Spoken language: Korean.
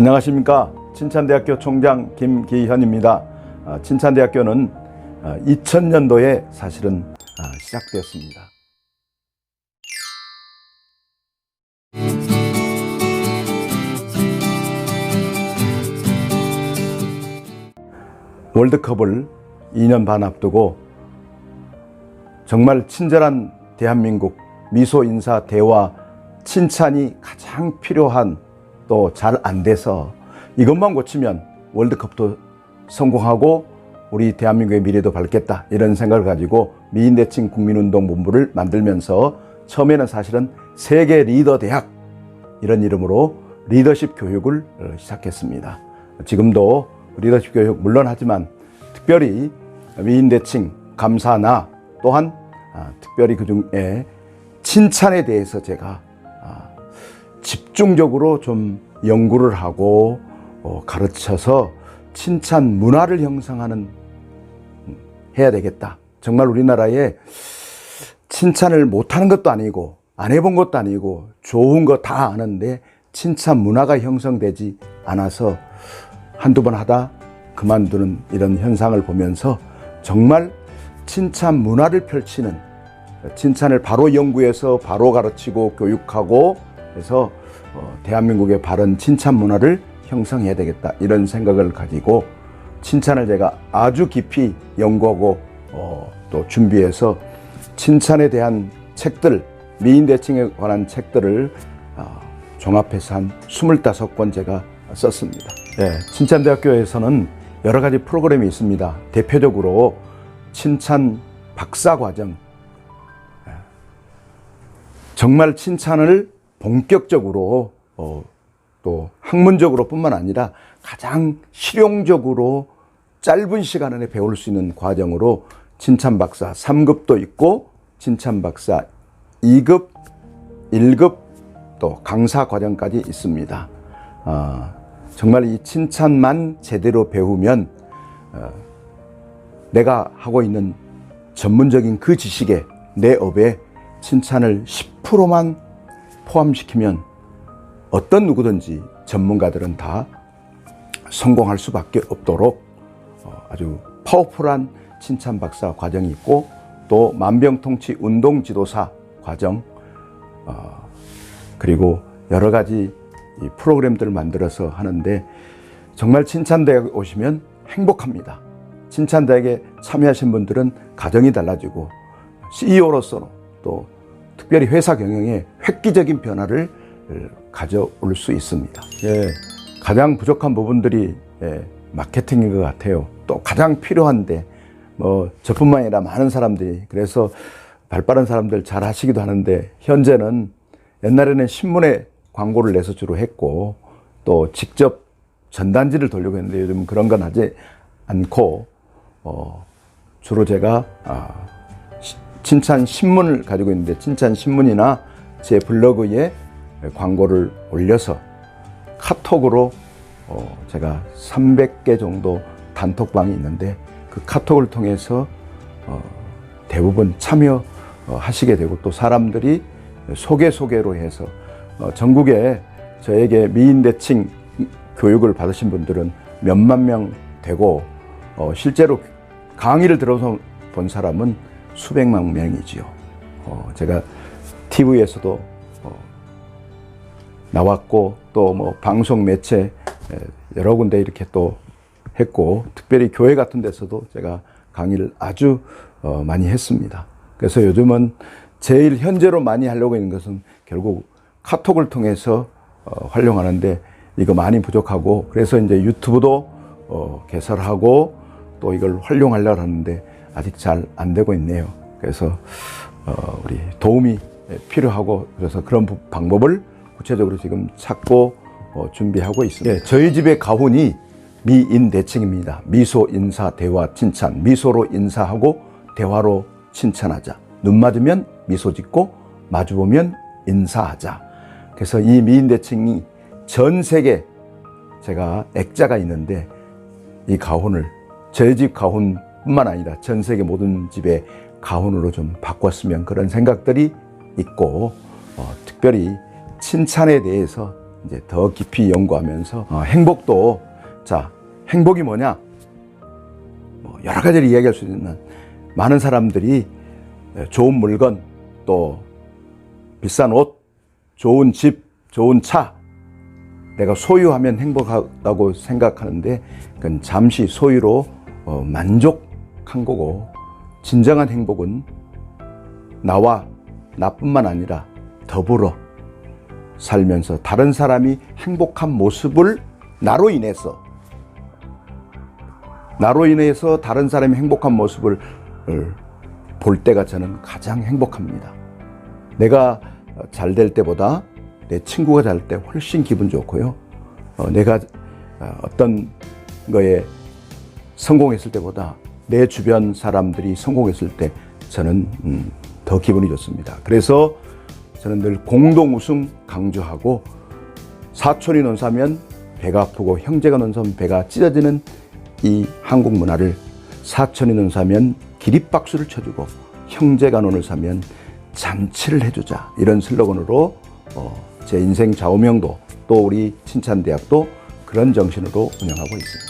안녕하십니까. 칭찬대학교 총장 김기현입니다. 아, 칭찬대학교는 2000년도에 사실은 아, 시작되었습니다. 월드컵을 2년 반 앞두고 정말 친절한 대한민국 미소 인사 대화 칭찬이 가장 필요한 또 잘 안 돼서 이것만 고치면 월드컵도 성공하고 우리 대한민국의 미래도 밝겠다 이런 생각을 가지고 미인대칭 국민운동 본부를 만들면서 처음에는 사실은 세계 리더 대학 이런 이름으로 리더십 교육을 어, 시작했습니다. 지금도 리더십 교육 물론 하지만 특별히 미인대칭 감사나 또한 아, 특별히 그 중에 칭찬에 대해서 제가 아, 집중적으로 좀 연구를 하고 어, 가르쳐서 칭찬 문화를 형성하는 음, 해야 되겠다. 정말 우리나라에 칭찬을 못하는 것도 아니고 안 해본 것도 아니고 좋은 거 다 아는데 칭찬 문화가 형성되지 않아서 한두 번 하다 그만두는 이런 현상을 보면서 정말 칭찬 문화를 펼치는 칭찬을 바로 연구해서 바로 가르치고 교육하고 해서 어, 대한민국의 바른 칭찬 문화를 형성해야 되겠다 이런 생각을 가지고 칭찬을 제가 아주 깊이 연구하고 어, 또 준비해서 칭찬에 대한 책들 미인 대칭에 관한 책들을 어, 종합해서 한 25권 제가 썼습니다. 네, 칭찬대학교에서는 여러 가지 프로그램이 있습니다. 대표적으로 칭찬 박사 과정 정말 칭찬을 본격적으로 어, 또 학문적으로 뿐만 아니라 가장 실용적으로 짧은 시간 안에 배울 수 있는 과정으로 칭찬 박사 3급도 있고 칭찬 박사 2급, 1급 또 강사 과정까지 있습니다. 아, 정말 이 칭찬만 제대로 배우면 어, 내가 하고 있는 전문적인 그 지식에 내 업에 칭찬을 10%만 포함시키면 어떤 누구든지 전문가들은 다 성공할 수밖에 없도록 어, 아주 파워풀한 칭찬 박사 과정이 있고 또 만병통치 운동 지도사 과정 어, 그리고 여러 가지 이 프로그램들을 만들어서 하는데 정말 칭찬대에 오시면 행복합니다. 칭찬대에 참여하신 분들은 가정이 달라지고 CEO로서 또 특별히 회사 경영에 획기적인 변화를 가져올 수 있습니다. 예, 가장 부족한 부분들이 예, 마케팅인 것 같아요. 또 가장 필요한데 뭐 저뿐만 아니라 많은 사람들이 그래서 발빠른 사람들 잘 하시기도 하는데 현재는 옛날에는 신문에 광고를 내서 주로 했고 또 직접 전단지를 돌리고 했는데 요즘 그런 건 하지 않고 어, 주로 제가 아, 시- 칭찬 신문을 가지고 있는데 칭찬 신문이나 제 블로그에 광고를 올려서 카톡으로 어, 제가 300개 정도 단톡방이 있는데 그 카톡을 통해서 어, 대부분 참여 어, 하시게 되고 또 사람들이 소개 소개로 해서 어, 전국에 저에게 미인 대칭 교육을 받으신 분들은 몇만 명 되고 어, 실제로 강의를 들어서 본 사람은 수백만 명이지요. 어, 제가 TV에서도 어, 나왔고 또 뭐 방송 매체 에, 여러 군데 이렇게 또 했고 특별히 교회 같은 데서도 제가 강의를 아주 어, 많이 했습니다. 그래서 요즘은 제일 현재로 많이 하려고 있는 것은 결국 카톡을 통해서 어, 활용하는데 이거 많이 부족하고 그래서 이제 유튜브도 어, 개설하고 또 이걸 활용하려고 하는데 아직 잘 안 되고 있네요. 그래서 어, 우리 도움이 필요하고 그래서 그런 부- 방법을 구체적으로 지금 찾고 어, 준비하고 있습니다. 예, 저희 집의 가훈이 미인 대칭입니다. 미소 인사 대화 칭찬 미소로 인사하고 대화로 칭찬하자. 눈 맞으면 미소 짓고 마주 보면 인사하자. 그래서 이 미인 대칭이 전 세계 제가 액자가 있는데 이 가훈을 저희 집 가훈 뿐만 아니라 전 세계 모든 집의 가훈으로 좀 바꿨으면 그런 생각들이 있고 어, 특별히 칭찬에 대해서 이제 더 깊이 연구하면서 어, 행복도 자 행복이 뭐냐? 뭐 여러 가지를 이야기할 수 있는 많은 사람들이 좋은 물건 또 비싼 옷, 좋은 집, 좋은 차 내가 소유하면 행복하다고 생각하는데 그건 잠시 소유로 어, 만족 한 거고 진정한 행복은 나와 나뿐만 아니라 더불어 살면서 다른 사람이 행복한 모습을 나로 인해서 나로 인해서 다른 사람이 행복한 모습을 볼 때가 저는 가장 행복합니다. 내가 잘 될 때보다 내 친구가 잘 때 훨씬 기분 좋고요. 어, 내가 어, 어떤 거에 성공했을 때보다 내 주변 사람들이 성공했을 때 저는 음, 더 기분이 좋습니다. 그래서 저는 늘 공동 우승 강조하고 사촌이 논사면 배가 아프고 형제가 논사면 배가 찢어지는 이 한국 문화를 사촌이 논사면 기립박수를 쳐주고 형제가 논을 사면 잔치를 해주자 이런 슬로건으로 어, 제 인생 좌우명도 또 우리 칭찬대학도 그런 정신으로 운영하고 있습니다.